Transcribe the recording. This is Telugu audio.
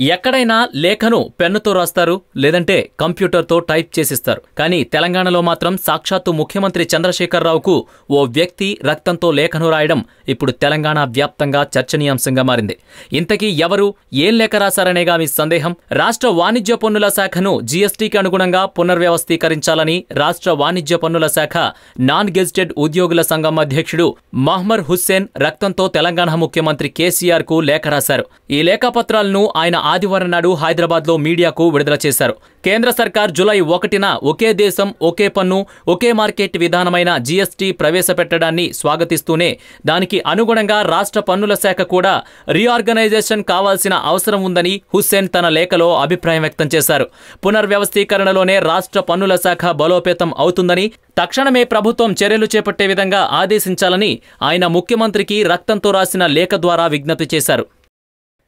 ఎక్కడైనా లేఖను పెన్నుతో రాస్తారు లేదంటే కంప్యూటర్తో టైప్ చేసిస్తారు. కానీ తెలంగాణలో మాత్రం సాక్షాత్తు ముఖ్యమంత్రి చంద్రశేఖరరావుకు ఓ వ్యక్తి రక్తంతో లేఖను రాయడం ఇప్పుడు తెలంగాణ వ్యాప్తంగా చర్చనీయాంశంగా మారింది. ఇంతకీ ఎవరు ఏం లేఖ రాశారనేగా మీ సందేహం రాష్ట్ర వాణిజ్య పన్నుల శాఖను జీఎస్టీకి అనుగుణంగా పునర్వ్యవస్థీకరించాలని రాష్ట్ర వాణిజ్య పన్నుల శాఖ నాన్ గెజిటెడ్ ఉద్యోగుల సంఘం అధ్యక్షుడు మహ్మర్ హుస్సేన్ రక్తంతో తెలంగాణ ముఖ్యమంత్రి కేసీఆర్కు లేఖ రాశారు. ఈ లేఖపత్రాలను ఆయన ఆదివారం నాడు హైదరాబాద్లో మీడియాకు విడుదల చేశారు. కేంద్ర సర్కార్ జులై ఒకటిన ఒకే దేశం ఒకే పన్ను ఒకే మార్కెట్ విధానమైన జీఎస్టీ ప్రవేశపెట్టడాన్ని స్వాగతిస్తూనే దానికి అనుగుణంగా రాష్ట్ర పన్నుల శాఖ కూడా రీఆర్గనైజేషన్ కావాల్సిన అవసరం ఉందని హుస్సేన్ తన లేఖలో అభిప్రాయం వ్యక్తం చేశారు. పునర్వ్యవస్థీకరణలోనే రాష్ట్ర పన్నుల శాఖ బలోపేతం అవుతుందని తక్షణమే ప్రభుత్వం చర్యలు చేపట్టే విధంగా ఆదేశించాలని ఆయన ముఖ్యమంత్రికి రక్తంతో రాసిన లేఖ ద్వారా విజ్ఞప్తి చేశారు.